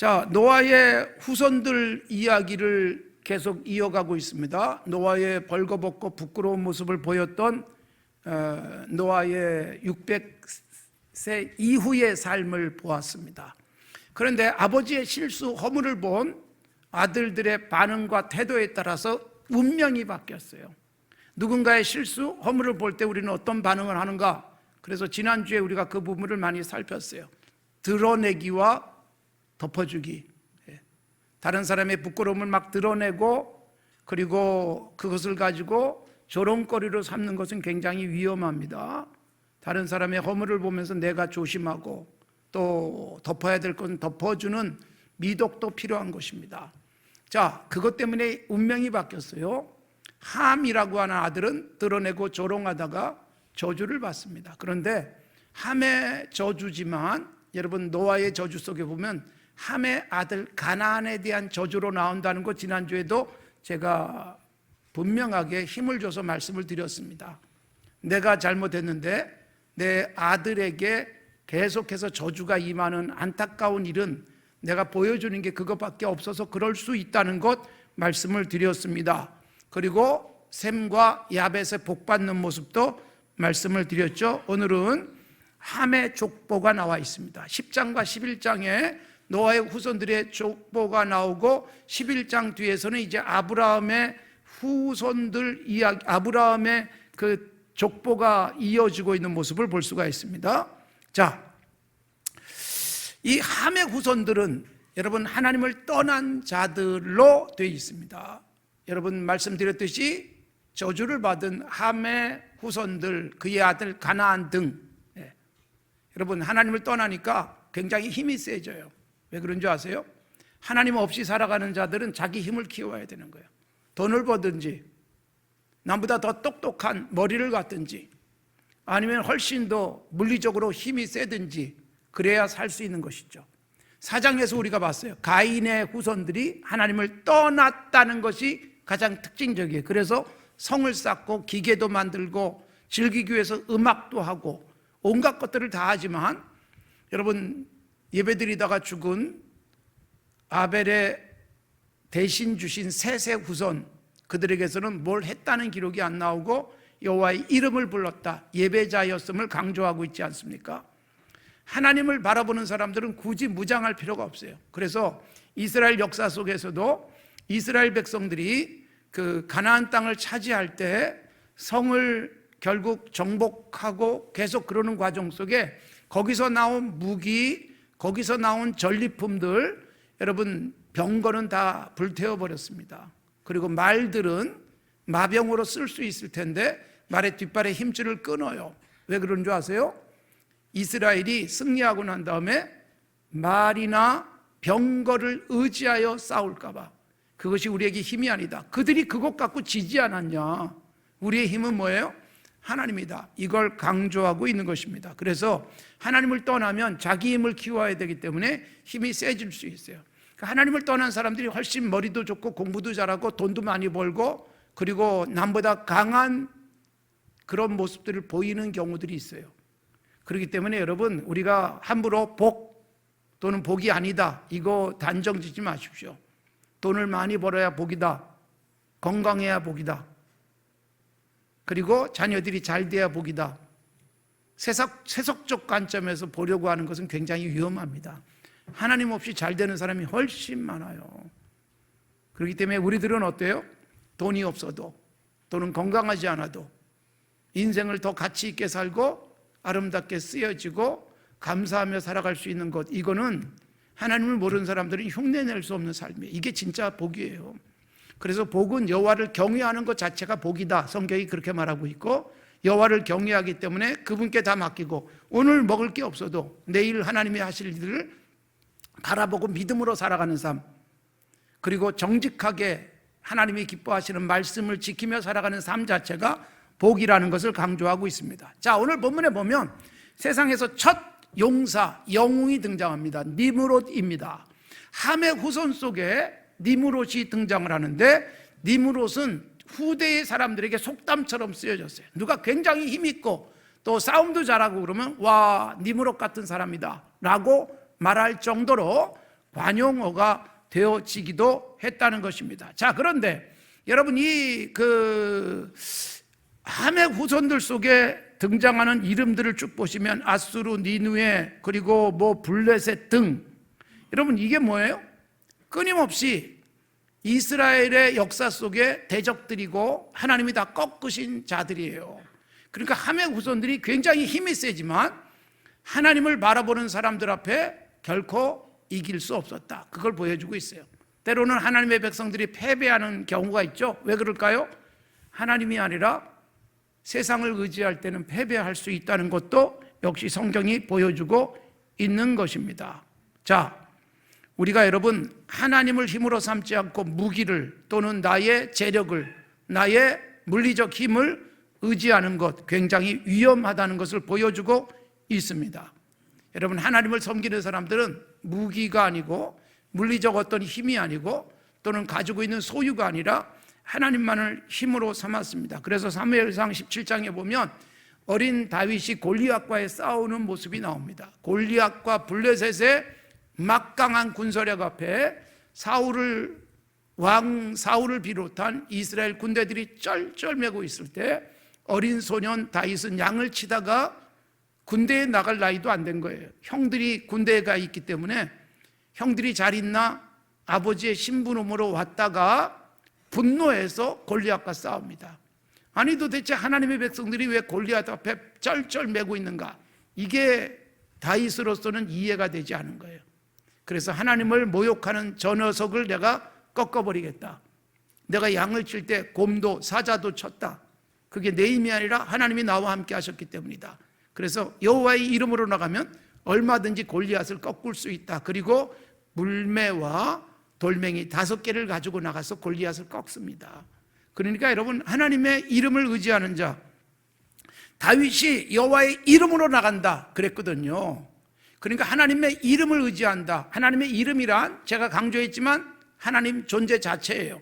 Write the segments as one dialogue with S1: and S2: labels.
S1: 자, 노아의 후손들 이야기를 계속 이어가고 있습니다. 노아의 벌거벗고 부끄러운 모습을 보였던 어, 노아의 600세 이후의 삶을 보았습니다. 그런데 아버지의 실수 허물을 본 아들들의 반응과 태도에 따라서 운명이 바뀌었어요. 누군가의 실수, 허물을 볼 때 우리는 어떤 반응을 하는가? 그래서 지난주에 우리가 그 부분을 많이 살폈어요. 드러내기와 덮어주기. 예. 다른 사람의 부끄러움을 막 드러내고 그리고 그것을 가지고 조롱거리로 삼는 것은 굉장히 위험합니다. 다른 사람의 허물을 보면서 내가 조심하고 또 덮어야 될 것은 덮어주는 미덕도 필요한 것입니다. 자, 그것 때문에 운명이 바뀌었어요. 함이라고 하는 아들은 드러내고 조롱하다가 저주를 받습니다. 그런데 함의 저주지만 여러분 노아의 저주 속에 보면 함의 아들 가나안에 대한 저주로 나온다는 것 지난주에도 제가 분명하게 힘을 줘서 말씀을 드렸습니다. 내가 잘못했는데 내 아들에게 계속해서 저주가 임하는 안타까운 일은 내가 보여주는 게 그것밖에 없어서 그럴 수 있다는 것 말씀을 드렸습니다. 그리고 샘과 야벳의 복 받는 모습도 말씀을 드렸죠. 오늘은 함의 족보가 나와 있습니다. 10장과 11장에 노아의 후손들의 족보가 나오고 11장 뒤에서는 이제 아브라함의 후손들 이야기, 아브라함의 그 족보가 이어지고 있는 모습을 볼 수가 있습니다. 자, 이 함의 후손들은 여러분 하나님을 떠난 자들로 되어 있습니다. 여러분 말씀드렸듯이 저주를 받은 함의 후손들, 그의 아들 가나안 등 예. 여러분 하나님을 떠나니까 굉장히 힘이 세져요. 왜 그런 줄 아세요? 하나님 없이 살아가는 자들은 자기 힘을 키워야 되는 거예요. 돈을 벌든지 남보다 더 똑똑한 머리를 갖든지 아니면 훨씬 더 물리적으로 힘이 세든지 그래야 살 수 있는 것이죠. 사장에서 우리가 봤어요. 가인의 후손들이 하나님을 떠났다는 것이 가장 특징적이에요. 그래서 성을 쌓고 기계도 만들고 즐기기 위해서 음악도 하고 온갖 것들을 다 하지만 여러분 예배드리다가 죽은 아벨의 대신 주신 셋의 후손 그들에게서는 뭘 했다는 기록이 안 나오고 여호와의 이름을 불렀다 예배자였음을 강조하고 있지 않습니까? 하나님을 바라보는 사람들은 굳이 무장할 필요가 없어요. 그래서 이스라엘 역사 속에서도 이스라엘 백성들이 그 가나안 땅을 차지할 때 성을 결국 정복하고 계속 그러는 과정 속에 거기서 나온 무기, 거기서 나온 전리품들 여러분 병거는 다 불태워 버렸습니다. 그리고 말들은 마병으로 쓸 수 있을 텐데 말의 뒷발에 힘줄을 끊어요. 왜 그런 줄 아세요? 이스라엘이 승리하고 난 다음에 말이나 병거를 의지하여 싸울까봐 그것이 우리에게 힘이 아니다. 그들이 그것 갖고 지지 않았냐? 우리의 힘은 뭐예요? 하나님이다. 이걸 강조하고 있는 것입니다. 그래서 하나님을 떠나면 자기 힘을 키워야 되기 때문에 힘이 세질 수 있어요. 그러니까 하나님을 떠난 사람들이 훨씬 머리도 좋고 공부도 잘하고 돈도 많이 벌고 그리고 남보다 강한 그런 모습들을 보이는 경우들이 있어요. 그렇기 때문에 여러분 우리가 함부로 복 또는 복이 아니다 이거 단정 짓지 마십시오. 돈을 많이 벌어야 복이다. 건강해야 복이다. 그리고 자녀들이 잘 돼야 복이다. 세석, 세속적 관점에서 보려고 하는 것은 굉장히 위험합니다. 하나님 없이 잘 되는 사람이 훨씬 많아요. 그렇기 때문에 우리들은 어때요? 돈이 없어도 또는 건강하지 않아도 인생을 더 가치 있게 살고 아름답게 쓰여지고 감사하며 살아갈 수 있는 것 이거는 하나님을 모르는 사람들은 흉내낼 수 없는 삶이에요. 이게 진짜 복이에요. 그래서 복은 여호와를 경외하는 것 자체가 복이다. 성경이 그렇게 말하고 있고 여호와를 경외하기 때문에 그분께 다 맡기고 오늘 먹을 게 없어도 내일 하나님이 하실 일을 바라보고 믿음으로 살아가는 삶 그리고 정직하게 하나님이 기뻐하시는 말씀을 지키며 살아가는 삶 자체가 복이라는 것을 강조하고 있습니다. 자, 오늘 본문에 보면 세상에서 첫 용사, 영웅이 등장합니다. 니무롯입니다. 함의 후손 속에 니무롯이 등장을 하는데 니무롯은 후대의 사람들에게 속담처럼 쓰여졌어요. 누가 굉장히 힘 있고 또 싸움도 잘하고 그러면 와, 니무롯 같은 사람이다 라고 말할 정도로 관용어가 되어지기도 했다는 것입니다. 자, 그런데 여러분 이그 함의 후손들 속에 등장하는 이름들을 쭉 보시면 아수르, 니누에 그리고 뭐 블레셋 등 여러분 이게 뭐예요? 끊임없이 이스라엘의 역사 속에 대적들이고 하나님이 다 꺾으신 자들이에요. 그러니까 함의 후손들이 굉장히 힘이 세지만 하나님을 바라보는 사람들 앞에 결코 이길 수 없었다. 그걸 보여주고 있어요. 때로는 하나님의 백성들이 패배하는 경우가 있죠. 왜 그럴까요? 하나님이 아니라 세상을 의지할 때는 패배할 수 있다는 것도 역시 성경이 보여주고 있는 것입니다. 자, 우리가 여러분 하나님을 힘으로 삼지 않고 무기를 또는 나의 재력을 나의 물리적 힘을 의지하는 것 굉장히 위험하다는 것을 보여주고 있습니다. 여러분 하나님을 섬기는 사람들은 무기가 아니고 물리적 어떤 힘이 아니고 또는 가지고 있는 소유가 아니라 하나님만을 힘으로 삼았습니다. 그래서 사무엘상 17장에 보면 어린 다윗이 골리앗과의 싸우는 모습이 나옵니다. 골리앗과 블레셋의 막강한 군사력 앞에 사울을 왕 사울을 비롯한 이스라엘 군대들이 쩔쩔매고 있을 때 어린 소년 다윗은 양을 치다가 군대에 나갈 나이도 안 된 거예요. 형들이 군대에 가 있기 때문에 형들이 잘 있나 아버지의 신부놈으로 왔다가 분노해서 골리앗과 싸웁니다. 아니 도대체 하나님의 백성들이 왜 골리앗 앞에 쩔쩔매고 있는가? 이게 다윗으로서는 이해가 되지 않은 거예요. 그래서 하나님을 모욕하는 저 녀석을 내가 꺾어버리겠다. 내가 양을 칠 때 곰도 사자도 쳤다. 그게 내 힘이 아니라 하나님이 나와 함께 하셨기 때문이다. 그래서 여호와의 이름으로 나가면 얼마든지 골리앗을 꺾을 수 있다. 그리고 물매와 돌멩이 다섯 개를 가지고 나가서 골리앗을 꺾습니다. 그러니까 여러분 하나님의 이름을 의지하는 자 다윗이 여호와의 이름으로 나간다 그랬거든요. 그러니까 하나님의 이름을 의지한다. 하나님의 이름이란 제가 강조했지만 하나님 존재 자체예요.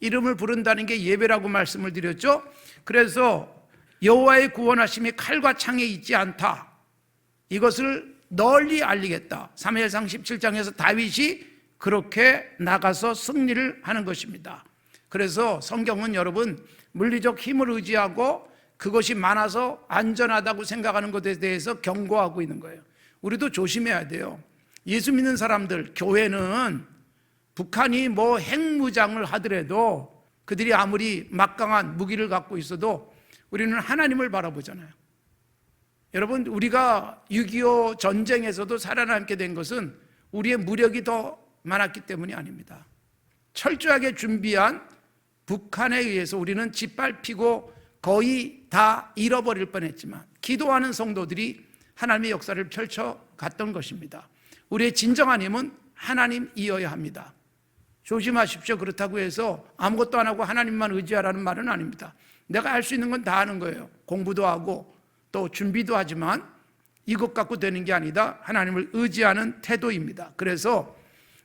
S1: 이름을 부른다는 게 예배라고 말씀을 드렸죠. 그래서 여호와의 구원하심이 칼과 창에 있지 않다. 이것을 널리 알리겠다. 3회상 17장에서 다윗이 그렇게 나가서 승리를 하는 것입니다. 그래서 성경은 여러분 물리적 힘을 의지하고 그것이 많아서 안전하다고 생각하는 것에 대해서 경고하고 있는 거예요. 우리도 조심해야 돼요. 예수 믿는 사람들, 교회는 북한이 뭐 핵무장을 하더라도 그들이 아무리 막강한 무기를 갖고 있어도 우리는 하나님을 바라보잖아요. 여러분, 우리가 6.25 전쟁에서도 살아남게 된 것은 우리의 무력이 더 많았기 때문이 아닙니다. 철저하게 준비한 북한에 의해서 우리는 짓밟히고 거의 다 잃어버릴 뻔했지만 기도하는 성도들이 하나님의 역사를 펼쳐 갔던 것입니다. 우리의 진정한 힘은 하나님이어야 합니다. 조심하십시오. 그렇다고 해서 아무것도 안 하고 하나님만 의지하라는 말은 아닙니다. 내가 할 수 있는 건 다 하는 거예요. 공부도 하고 또 준비도 하지만 이것 갖고 되는 게 아니다. 하나님을 의지하는 태도입니다. 그래서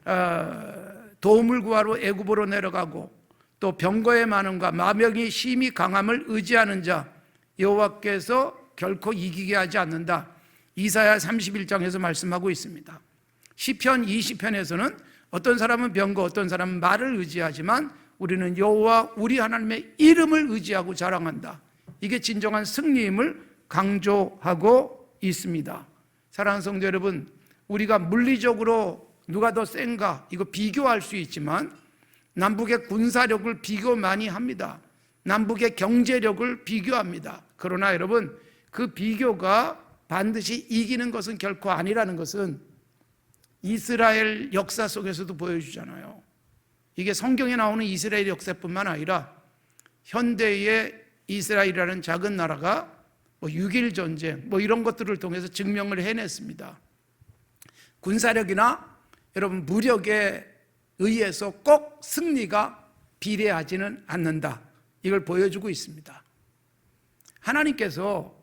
S1: 어, 도움을 구하러 애굽으로 내려가고 또 병거의 많음과 마병이 심히 강함을 의지하는 자 여호와께서 결코 이기게 하지 않는다. 이사야 31장에서 말씀하고 있습니다. 시편 20편에서는 어떤 사람은 병거, 어떤 사람은 말을 의지하지만 우리는 여호와 우리 하나님의 이름을 의지하고 자랑한다. 이게 진정한 승리임을 강조하고 있습니다. 사랑하는 성도 여러분, 우리가 물리적으로 누가 더 센가 이거 비교할 수 있지만 남북의 군사력을 비교 많이 합니다. 남북의 경제력을 비교합니다. 그러나 여러분 그 비교가 반드시 이기는 것은 결코 아니라는 것은 이스라엘 역사 속에서도 보여주잖아요. 이게 성경에 나오는 이스라엘 역사뿐만 아니라 현대의 이스라엘이라는 작은 나라가 뭐 6일 전쟁 뭐 이런 것들을 통해서 증명을 해냈습니다. 군사력이나 여러분 무력에 의해서 꼭 승리가 비례하지는 않는다. 이걸 보여주고 있습니다. 하나님께서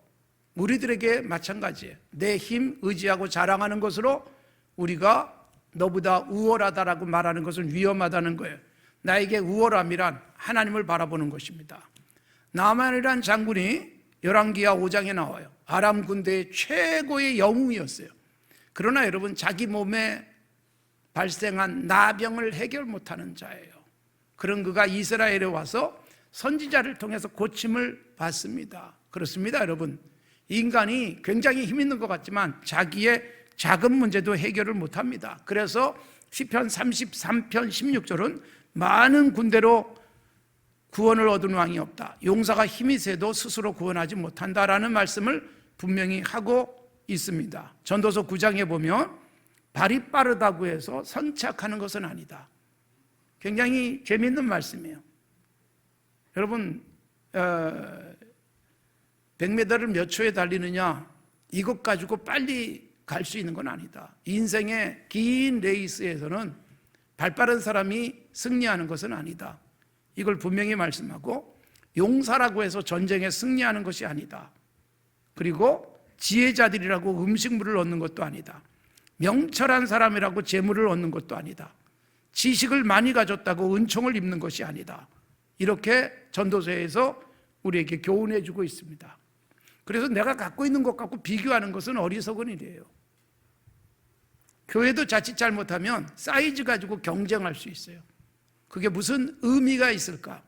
S1: 우리들에게 마찬가지예요. 내 힘 의지하고 자랑하는 것으로 우리가 너보다 우월하다라고 말하는 것은 위험하다는 거예요. 나에게 우월함이란 하나님을 바라보는 것입니다. 나만이란 장군이 열왕기하 5장에 나와요. 아람 군대의 최고의 영웅이었어요. 그러나 여러분 자기 몸에 발생한 나병을 해결 못하는 자예요. 그런 그가 이스라엘에 와서 선지자를 통해서 고침을 받습니다. 그렇습니다, 여러분. 인간이 굉장히 힘 있는 것 같지만 자기의 작은 문제도 해결을 못 합니다. 그래서 시편 33편 16절은 많은 군대로 구원을 얻은 왕이 없다. 용사가 힘이 세도 스스로 구원하지 못한다라는 말씀을 분명히 하고 있습니다. 전도서 9장에 보면 발이 빠르다고 해서 선착하는 것은 아니다. 굉장히 재미있는 말씀이에요. 여러분, 어, 100m를 몇 초에 달리느냐 이것 가지고 빨리 갈 수 있는 건 아니다. 인생의 긴 레이스에서는 발 빠른 사람이 승리하는 것은 아니다. 이걸 분명히 말씀하고 용사라고 해서 전쟁에 승리하는 것이 아니다. 그리고 지혜자들이라고 음식물을 얻는 것도 아니다. 명철한 사람이라고 재물을 얻는 것도 아니다. 지식을 많이 가졌다고 은총을 입는 것이 아니다. 이렇게 전도서에서 우리에게 교훈해 주고 있습니다. 그래서 내가 갖고 있는 것 갖고 비교하는 것은 어리석은 일이에요. 교회도 자칫 잘못하면 사이즈 가지고 경쟁할 수 있어요. 그게 무슨 의미가 있을까?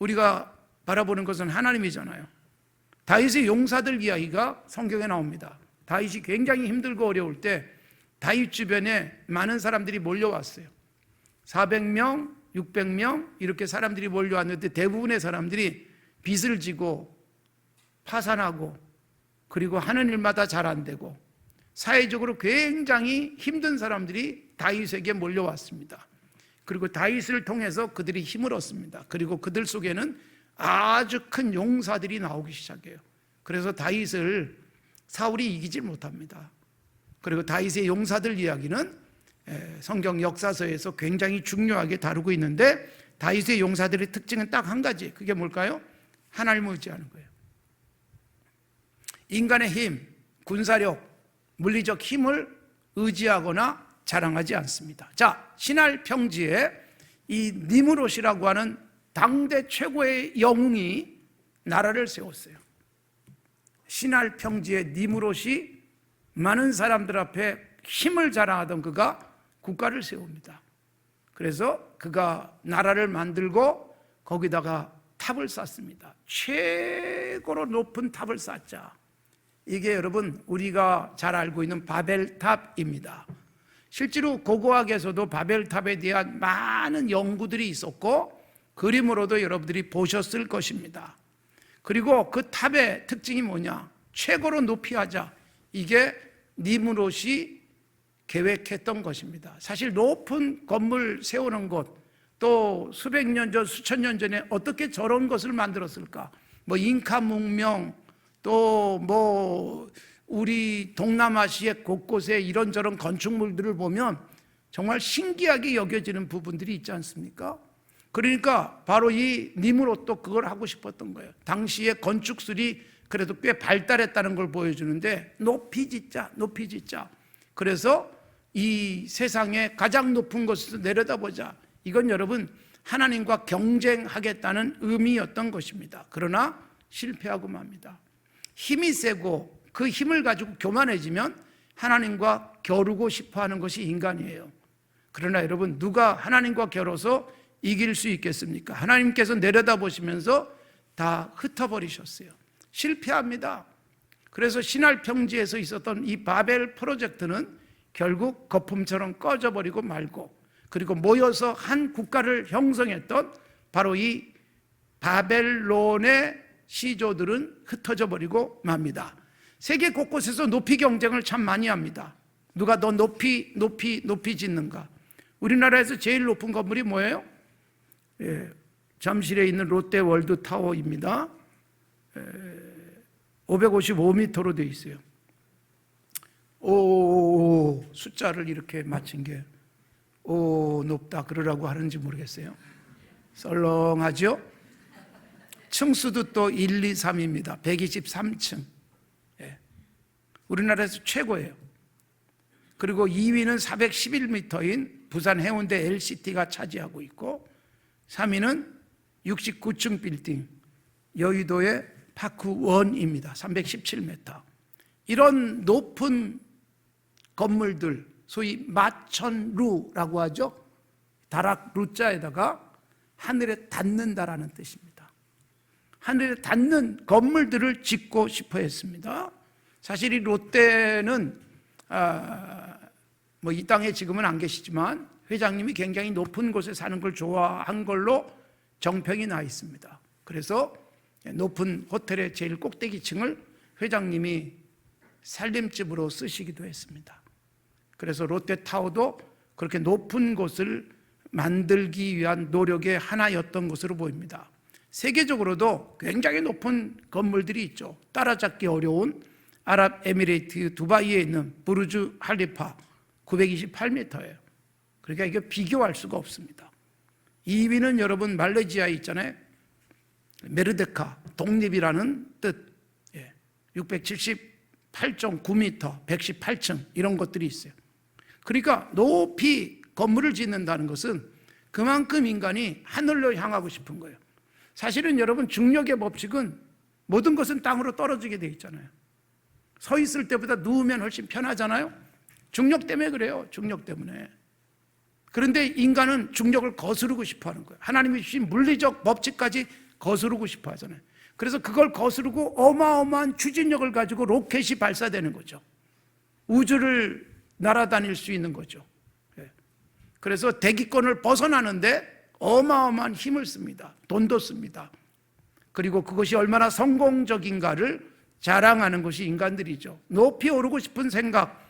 S1: 우리가 바라보는 것은 하나님이잖아요. 다윗의 용사들 이야기가 성경에 나옵니다. 다윗이 굉장히 힘들고 어려울 때 다윗 주변에 많은 사람들이 몰려왔어요. 400명, 600명 이렇게 사람들이 몰려왔는데 대부분의 사람들이 빚을 지고 파산하고 그리고 하는 일마다 잘 안 되고 사회적으로 굉장히 힘든 사람들이 다윗에게 몰려왔습니다. 그리고 다윗을 통해서 그들이 힘을 얻습니다. 그리고 그들 속에는 아주 큰 용사들이 나오기 시작해요. 그래서 다윗을 사울이 이기질 못합니다. 그리고 다윗의 용사들 이야기는 성경 역사서에서 굉장히 중요하게 다루고 있는데 다윗의 용사들의 특징은 딱 한 가지. 그게 뭘까요? 하나님을 의지하는 거예요. 인간의 힘, 군사력, 물리적 힘을 의지하거나 자랑하지 않습니다. 자, 신할 평지에 이 니무롯이라고 하는 당대 최고의 영웅이 나라를 세웠어요. 신할 평지에 니무롯이 많은 사람들 앞에 힘을 자랑하던 그가 국가를 세웁니다. 그래서 그가 나라를 만들고 거기다가 탑을 쌓습니다. 최고로 높은 탑을 쌓자. 이게 여러분 우리가 잘 알고 있는 바벨탑입니다. 실제로 고고학에서도 바벨탑에 대한 많은 연구들이 있었고 그림으로도 여러분들이 보셨을 것입니다. 그리고 그 탑의 특징이 뭐냐? 최고로 높이 하자. 이게 니무롯이 계획했던 것입니다. 사실 높은 건물 세우는 것, 또 수백 년 전, 수천 년 전에 어떻게 저런 것을 만들었을까? 뭐 잉카 문명, 또 뭐 우리 동남아시아 곳곳에 이런저런 건축물들을 보면 정말 신기하게 여겨지는 부분들이 있지 않습니까? 그러니까 바로 이 니무롯도 그걸 하고 싶었던 거예요. 당시에 건축술이 그래도 꽤 발달했다는 걸 보여주는데 높이 짓자, 높이 짓자. 그래서 이 세상에 가장 높은 곳에서 내려다보자. 이건 여러분 하나님과 경쟁하겠다는 의미였던 것입니다. 그러나 실패하고 맙니다. 힘이 세고 그 힘을 가지고 교만해지면 하나님과 겨루고 싶어 하는 것이 인간이에요. 그러나 여러분, 누가 하나님과 겨뤄서 이길 수 있겠습니까? 하나님께서 내려다 보시면서 다 흩어버리셨어요. 실패합니다. 그래서 신할 평지에서 있었던 이 바벨 프로젝트는 결국 거품처럼 꺼져버리고 말고 그리고 모여서 한 국가를 형성했던 바로 이 바벨론의 시조들은 흩어져 버리고 맙니다. 세계 곳곳에서 높이 경쟁을 참 많이 합니다. 누가 더 높이 높이 높이 짓는가? 우리나라에서 제일 높은 건물이 뭐예요? 예, 잠실에 있는 롯데 월드 타워입니다. 예, 555m로 되어 있어요. 오, 숫자를 이렇게 맞춘 게, 오, 높다 그러라고 하는지 모르겠어요. 썰렁하죠? 층수도 또 1, 2, 3입니다. 123층. 예. 우리나라에서 최고예요. 그리고 2위는 411m인 부산 해운대 LCT가 차지하고 있고, 3위는 69층 빌딩, 여의도의 파크원입니다. 317m. 이런 높은 건물들, 소위 마천루라고 하죠. 다락 루자에다가 하늘에 닿는다라는 뜻입니다. 하늘에 닿는 건물들을 짓고 싶어 했습니다. 사실 이 롯데는 아, 뭐이 땅에 지금은 안 계시지만 회장님이 굉장히 높은 곳에 사는 걸 좋아한 걸로 정평이 나 있습니다. 그래서 높은 호텔의 제일 꼭대기층을 회장님이 살림집으로 쓰시기도 했습니다. 그래서 롯데타워도 그렇게 높은 곳을 만들기 위한 노력의 하나였던 것으로 보입니다. 세계적으로도 굉장히 높은 건물들이 있죠. 따라잡기 어려운 아랍에미레이트 두바이에 있는 부르주 할리파 928m예요. 그러니까 이게 비교할 수가 없습니다. 2위는 여러분 말레이시아에 있잖아요. 메르데카 독립이라는 뜻. 예. 678.9m, 118층 이런 것들이 있어요. 그러니까 높이 건물을 짓는다는 것은 그만큼 인간이 하늘로 향하고 싶은 거예요. 사실은 여러분 중력의 법칙은 모든 것은 땅으로 떨어지게 돼 있잖아요. 서 있을 때보다 누우면 훨씬 편하잖아요. 중력 때문에 그래요. 중력 때문에. 그런데 인간은 중력을 거스르고 싶어 하는 거예요. 하나님이 주신 물리적 법칙까지 거스르고 싶어 하잖아요. 그래서 그걸 거스르고 어마어마한 추진력을 가지고 로켓이 발사되는 거죠. 우주를 날아다닐 수 있는 거죠. 예. 그래서 대기권을 벗어나는데 어마어마한 힘을 씁니다. 돈도 씁니다. 그리고 그것이 얼마나 성공적인가를 자랑하는 것이 인간들이죠. 높이 오르고 싶은 생각,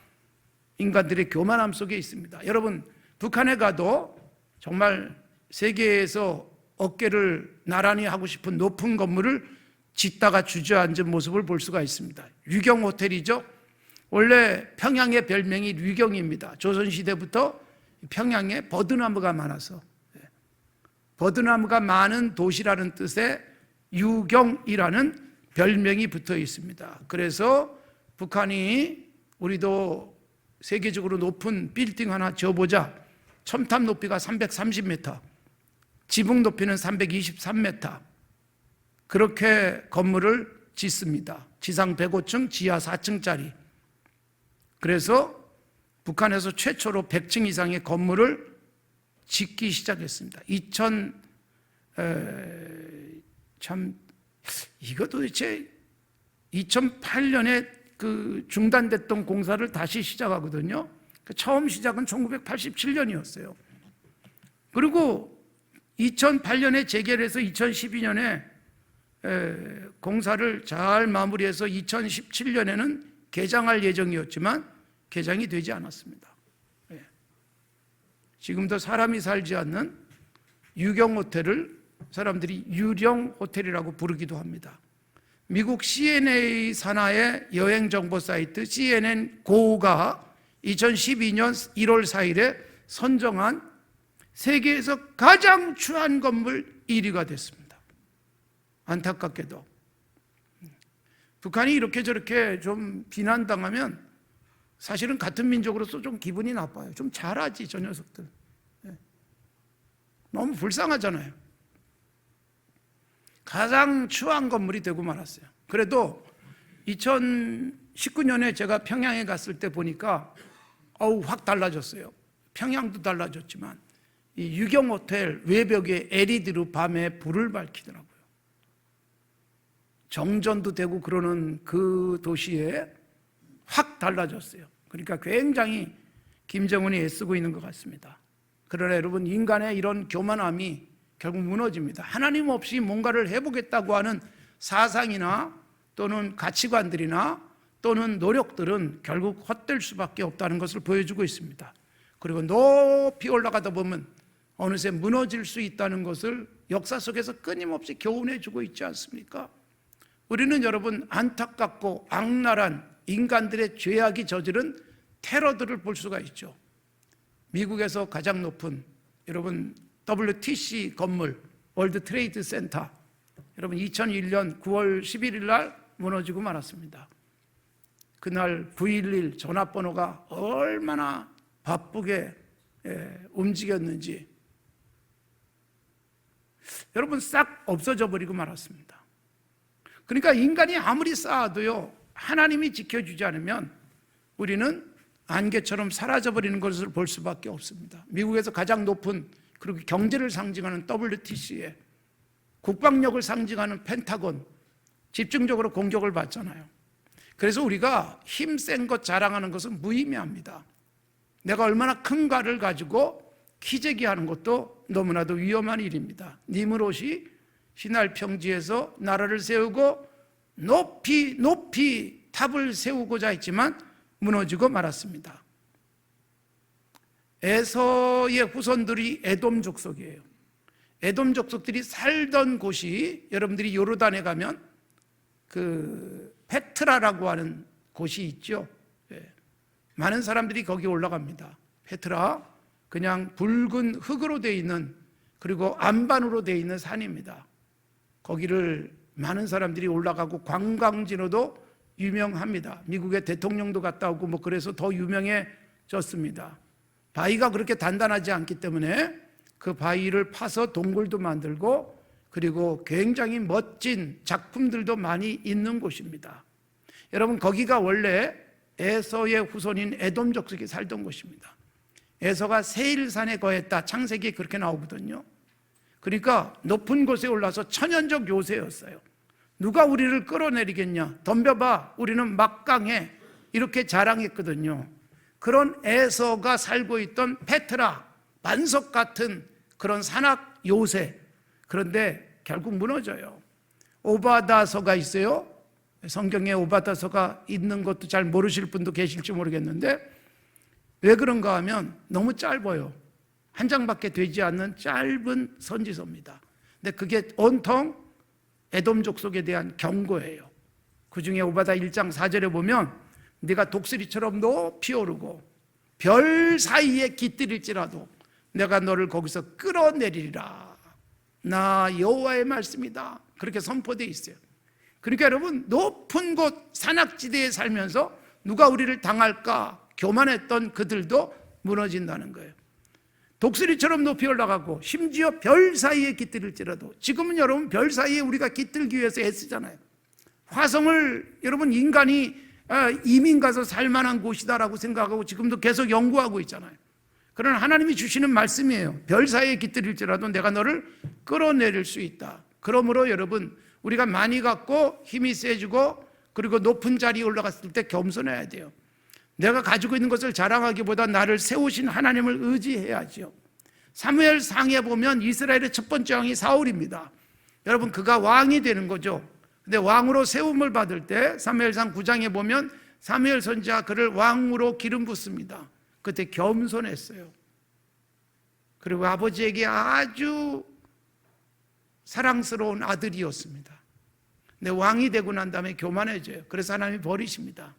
S1: 인간들의 교만함 속에 있습니다. 여러분, 북한에 가도 정말 세계에서 어깨를 나란히 하고 싶은 높은 건물을 짓다가 주저앉은 모습을 볼 수가 있습니다. 유경 호텔이죠. 원래 평양의 별명이 류경입니다. 조선시대부터 평양에 버드나무가 많아서 예. 버드나무가 많은 도시라는 뜻의 유경이라는 별명이 붙어 있습니다. 그래서 북한이 우리도 세계적으로 높은 빌딩 하나 지어보자. 첨탑 높이가 330m, 지붕 높이는 323m. 그렇게 건물을 짓습니다. 지상 105층, 지하 4층짜리. 그래서 북한에서 최초로 100층 이상의 건물을 짓기 시작했습니다. 2000, 에, 참, 이거 도대체 2008년에 그 중단됐던 공사를 다시 시작하거든요. 그 처음 시작은 1987년이었어요. 그리고 2008년에 재개해서 2012년에 공사를 잘 마무리해서 2017년에는 개장할 예정이었지만 개장이 되지 않았습니다. 예. 지금도 사람이 살지 않는 유경 호텔을 사람들이 유령 호텔이라고 부르기도 합니다. 미국 CNA 산하의 여행 정보 사이트 CNN 고가 2012년 1월 4일에 선정한 세계에서 가장 추한 건물 1위가 됐습니다. 안타깝게도 북한이 이렇게 저렇게 좀 비난당하면 사실은 같은 민족으로서 좀 기분이 나빠요. 좀 잘하지 저 녀석들. 예. 너무 불쌍하잖아요. 가장 추한 건물이 되고 말았어요. 그래도 2019년에 제가 평양에 갔을 때 보니까 어우 확 달라졌어요. 평양도 달라졌지만 이 유경 호텔 외벽에 LED로 밤에 불을 밝히더라고요. 정전도 되고 그러는 그 도시에 확 달라졌어요. 그러니까 굉장히 김정은이 애쓰고 있는 것 같습니다. 그러나 여러분 인간의 이런 교만함이 결국 무너집니다. 하나님 없이 뭔가를 해보겠다고 하는 사상이나 또는 가치관들이나 또는 노력들은 결국 헛될 수밖에 없다는 것을 보여주고 있습니다. 그리고 높이 올라가다 보면 어느새 무너질 수 있다는 것을 역사 속에서 끊임없이 교훈해 주고 있지 않습니까? 우리는 여러분 안타깝고 악랄한 인간들의 죄악이 저지른 테러들을 볼 수가 있죠. 미국에서 가장 높은 여러분 WTC 건물 월드 트레이드 센터 여러분 2001년 9월 11일 날 무너지고 말았습니다. 그날 911 전화번호가 얼마나 바쁘게 예, 움직였는지 여러분 싹 없어져 버리고 말았습니다. 그러니까 인간이 아무리 쌓아도요 하나님이 지켜주지 않으면 우리는 안개처럼 사라져버리는 것을 볼 수밖에 없습니다. 미국에서 가장 높은 그리고 경제를 상징하는 WTC에 국방력을 상징하는 펜타곤 집중적으로 공격을 받잖아요. 그래서 우리가 힘센 것 자랑하는 것은 무의미합니다. 내가 얼마나 큰가를 가지고 키재기하는 것도 너무나도 위험한 일입니다. 니무롯이 신할 평지에서 나라를 세우고 높이 높이 탑을 세우고자 했지만 무너지고 말았습니다. 에서의 후손들이 에돔 족속이에요. 에돔 족속들이 살던 곳이 여러분들이 요르단에 가면 그 페트라라고 하는 곳이 있죠. 예. 많은 사람들이 거기 올라갑니다. 페트라 그냥 붉은 흙으로 되어 있는 그리고 안반으로 되어 있는 산입니다. 거기를 많은 사람들이 올라가고 관광지로도 유명합니다. 미국의 대통령도 갔다 오고 뭐 그래서 더 유명해졌습니다. 바위가 그렇게 단단하지 않기 때문에 그 바위를 파서 동굴도 만들고 그리고 굉장히 멋진 작품들도 많이 있는 곳입니다. 여러분 거기가 원래 에서의 후손인 에돔 족속이 살던 곳입니다. 에서가 세일산에 거했다. 창세기에 그렇게 나오거든요. 그러니까 높은 곳에 올라서 천연적 요새였어요. 누가 우리를 끌어내리겠냐? 덤벼봐. 우리는 막강해. 이렇게 자랑했거든요. 그런 에서가 살고 있던 페트라, 반석 같은 그런 산악 요새. 그런데 결국 무너져요. 오바다서가 있어요. 성경에 오바다서가 있는 것도 잘 모르실 분도 계실지 모르겠는데 왜 그런가 하면 너무 짧아요. 한 장밖에 되지 않는 짧은 선지서입니다. 근데 그게 온통 에돔 족속에 대한 경고예요. 그 중에 오바다 1장 4절에 보면 네가 독수리처럼 높이 오르고 별 사이에 깃들일지라도 내가 너를 거기서 끌어내리리라. 나 여호와의 말씀이다. 그렇게 선포되어 있어요. 그러니까 여러분 높은 곳 산악지대에 살면서 누가 우리를 당할까 교만했던 그들도 무너진다는 거예요. 독수리처럼 높이 올라가고 심지어 별 사이에 깃들일지라도 지금은 여러분 별 사이에 우리가 깃들기 위해서 애쓰잖아요. 화성을 여러분 인간이 아, 이민 가서 살 만한 곳이다라고 생각하고 지금도 계속 연구하고 있잖아요. 그러나 하나님이 주시는 말씀이에요. 별 사이에 깃들일지라도 내가 너를 끌어내릴 수 있다. 그러므로 여러분 우리가 많이 갖고 힘이 세지고 그리고 높은 자리에 올라갔을 때 겸손해야 돼요. 내가 가지고 있는 것을 자랑하기보다 나를 세우신 하나님을 의지해야죠. 사무엘 상에 보면 이스라엘의 첫 번째 왕이 사울입니다. 여러분 그가 왕이 되는 거죠. 근데 왕으로 세움을 받을 때 사무엘상 9장에 보면 사무엘 선지자 그를 왕으로 기름 붓습니다. 그때 겸손했어요. 그리고 아버지에게 아주 사랑스러운 아들이었습니다. 근데 왕이 되고 난 다음에 교만해져요. 그래서 하나님이 버리십니다.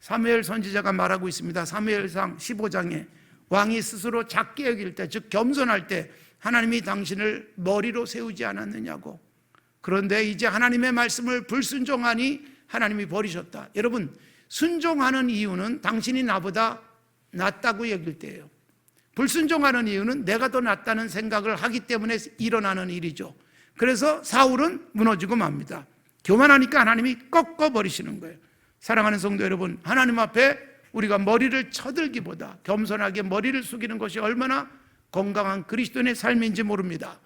S1: 사무엘 선지자가 말하고 있습니다. 사무엘상 15장에 왕이 스스로 작게 여길 때, 즉 겸손할 때 하나님이 당신을 머리로 세우지 않았느냐고. 그런데 이제 하나님의 말씀을 불순종하니 하나님이 버리셨다. 여러분, 순종하는 이유는 당신이 나보다 낫다고 여길 때예요. 불순종하는 이유는 내가 더 낫다는 생각을 하기 때문에 일어나는 일이죠. 그래서 사울은 무너지고 맙니다. 교만하니까 하나님이 꺾어 버리시는 거예요. 사랑하는 성도 여러분, 하나님 앞에 우리가 머리를 쳐들기보다 겸손하게 머리를 숙이는 것이 얼마나 건강한 그리스도인의 삶인지 모릅니다.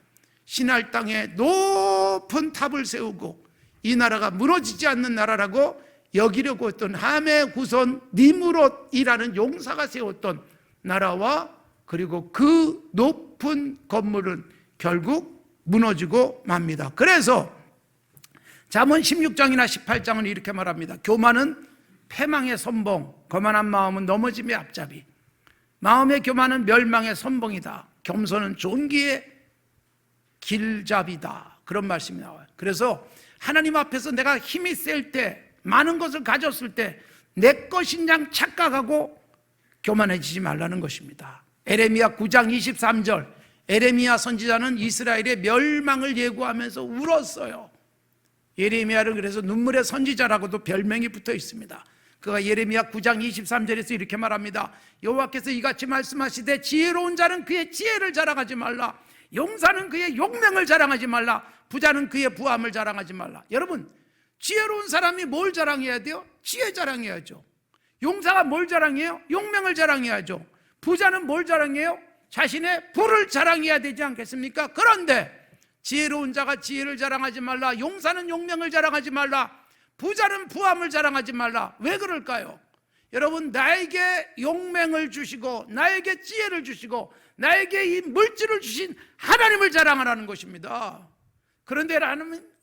S1: 신할 땅에 높은 탑을 세우고 이 나라가 무너지지 않는 나라라고 여기려고 했던 함의 후손 니무롯이라는 용사가 세웠던 나라와 그리고 그 높은 건물은 결국 무너지고 맙니다. 그래서 잠언 16장이나 18장은 이렇게 말합니다. 교만은 패망의 선봉, 거만한 마음은 넘어짐의 앞잡이. 마음의 교만은 멸망의 선봉이다. 겸손은 존귀의 길잡이다. 그런 말씀이 나와요. 그래서 하나님 앞에서 내가 힘이 셀 때, 많은 것을 가졌을 때, 내 것인 양 착각하고 교만해지지 말라는 것입니다. 에레미야 9장 23절, 에레미야 선지자는 이스라엘의 멸망을 예고하면서 울었어요. 예레미야를 그래서 눈물의 선지자라고도 별명이 붙어 있습니다. 그가 예레미야 9장 23절에서 이렇게 말합니다. 여호와께서 이같이 말씀하시되 지혜로운 자는 그의 지혜를 자랑하지 말라. 용사는 그의 용맹을 자랑하지 말라. 부자는 그의 부함을 자랑하지 말라. 여러분, 지혜로운 사람이 뭘 자랑해야 돼요? 지혜 자랑해야죠. 용사가 뭘 자랑해요? 용맹을 자랑해야죠. 부자는 뭘 자랑해요? 자신의 부를 자랑해야 되지 않겠습니까? 그런데 지혜로운 자가 지혜를 자랑하지 말라. 용사는 용맹을 자랑하지 말라. 부자는 부함을 자랑하지 말라. 왜 그럴까요? 여러분, 나에게 용맹을 주시고, 나에게 지혜를 주시고, 나에게 이 물질을 주신 하나님을 자랑하라는 것입니다. 그런데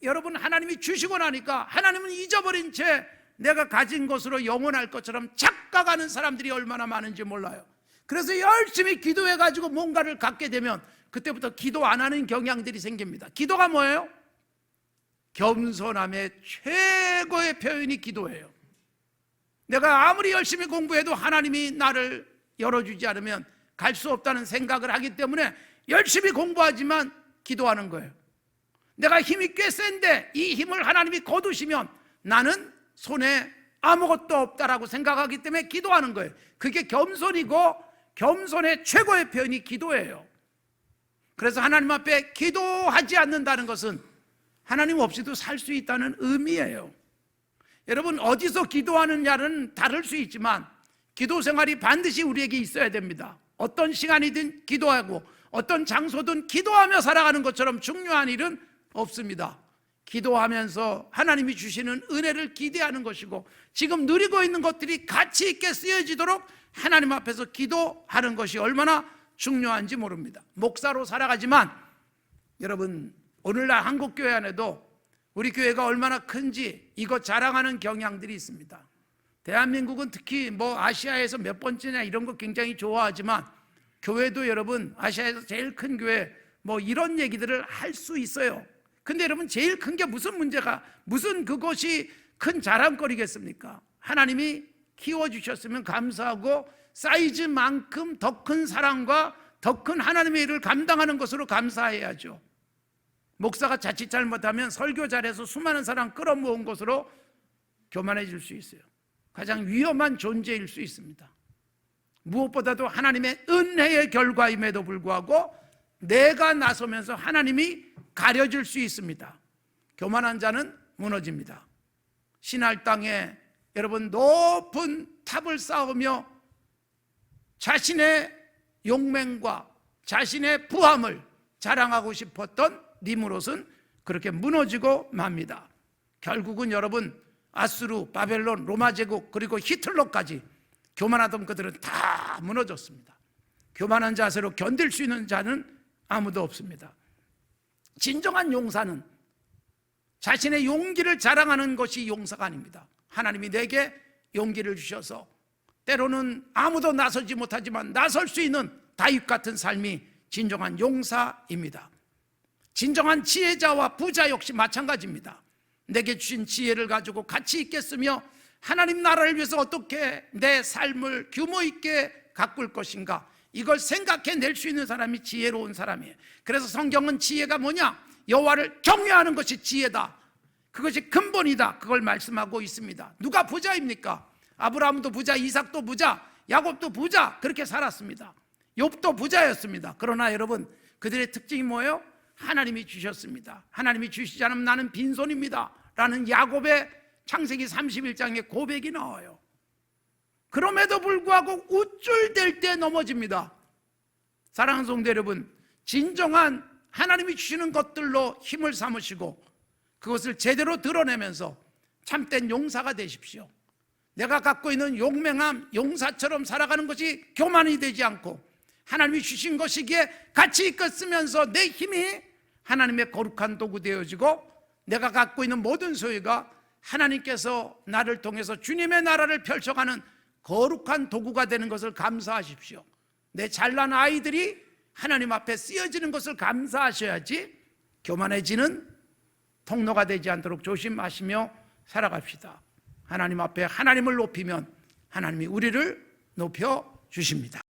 S1: 여러분, 하나님이 주시고 나니까 하나님은 잊어버린 채 내가 가진 것으로 영원할 것처럼 착각하는 사람들이 얼마나 많은지 몰라요. 그래서 열심히 기도해 가지고 뭔가를 갖게 되면 그때부터 기도 안 하는 경향들이 생깁니다. 기도가 뭐예요? 겸손함의 최고의 표현이 기도예요. 내가 아무리 열심히 공부해도 하나님이 나를 열어주지 않으면 갈 수 없다는 생각을 하기 때문에 열심히 공부하지만 기도하는 거예요. 내가 힘이 꽤 센데 이 힘을 하나님이 거두시면 나는 손에 아무것도 없다라고 생각하기 때문에 기도하는 거예요. 그게 겸손이고 겸손의 최고의 표현이 기도예요. 그래서 하나님 앞에 기도하지 않는다는 것은 하나님 없이도 살 수 있다는 의미예요. 여러분 어디서 기도하느냐는 다를 수 있지만 기도 생활이 반드시 우리에게 있어야 됩니다. 어떤 시간이든 기도하고 어떤 장소든 기도하며 살아가는 것처럼 중요한 일은 없습니다. 기도하면서 하나님이 주시는 은혜를 기대하는 것이고 지금 누리고 있는 것들이 가치 있게 쓰여지도록 하나님 앞에서 기도하는 것이 얼마나 중요한지 모릅니다. 목사로 살아가지만 여러분 오늘날 한국 교회 안에도 우리 교회가 얼마나 큰지 이거 자랑하는 경향들이 있습니다. 대한민국은 특히 뭐 아시아에서 몇 번째냐 이런 거 굉장히 좋아하지만 교회도 여러분 아시아에서 제일 큰 교회 뭐 이런 얘기들을 할 수 있어요. 근데 여러분 제일 큰 게 무슨 문제가 무슨 그것이 큰 자랑거리겠습니까? 하나님이 키워 주셨으면 감사하고 사이즈만큼 더 큰 사랑과 더 큰 하나님의 일을 감당하는 것으로 감사해야죠. 목사가 자칫 잘못하면 설교 잘해서 수많은 사람 끌어모은 것으로 교만해질 수 있어요. 가장 위험한 존재일 수 있습니다. 무엇보다도 하나님의 은혜의 결과임에도 불구하고 내가 나서면서 하나님이 가려질 수 있습니다. 교만한 자는 무너집니다. 신할 땅에 여러분 높은 탑을 쌓으며 자신의 용맹과 자신의 부함을 자랑하고 싶었던 니무롯은 그렇게 무너지고 맙니다. 결국은 여러분 아수르, 바벨론, 로마 제국 그리고 히틀러까지 교만하던 그들은 다 무너졌습니다. 교만한 자세로 견딜 수 있는 자는 아무도 없습니다. 진정한 용사는 자신의 용기를 자랑하는 것이 용사가 아닙니다. 하나님이 내게 용기를 주셔서 때로는 아무도 나서지 못하지만 나설 수 있는 다윗 같은 삶이 진정한 용사입니다. 진정한 지혜자와 부자 역시 마찬가지입니다. 내게 주신 지혜를 가지고 가치 있게 쓰며 하나님 나라를 위해서 어떻게 내 삶을 규모 있게 가꿀 것인가 이걸 생각해 낼 수 있는 사람이 지혜로운 사람이에요. 그래서 성경은 지혜가 뭐냐? 여호와를 경외하는 것이 지혜다. 그것이 근본이다. 그걸 말씀하고 있습니다. 누가 부자입니까? 아브라함도 부자, 이삭도 부자, 야곱도 부자 그렇게 살았습니다. 욥도 부자였습니다. 그러나 여러분 그들의 특징이 뭐예요? 하나님이 주셨습니다. 하나님이 주시지 않으면 나는 빈손입니다. 라는 야곱의 창세기 31장의 고백이 나와요. 그럼에도 불구하고 우쭐댈 때 넘어집니다. 사랑하는 성도 여러분, 진정한 하나님이 주시는 것들로 힘을 삼으시고 그것을 제대로 드러내면서 참된 용사가 되십시오. 내가 갖고 있는 용맹함, 용사처럼 살아가는 것이 교만이 되지 않고 하나님이 주신 것이기에 가치 있게 쓰면서 내 힘이 하나님의 거룩한 도구 되어지고 내가 갖고 있는 모든 소유가 하나님께서 나를 통해서 주님의 나라를 펼쳐가는 거룩한 도구가 되는 것을 감사하십시오. 내 잘난 아이들이 하나님 앞에 쓰여지는 것을 감사하셔야지 교만해지는 통로가 되지 않도록 조심하시며 살아갑시다. 하나님 앞에 하나님을 높이면 하나님이 우리를 높여 주십니다.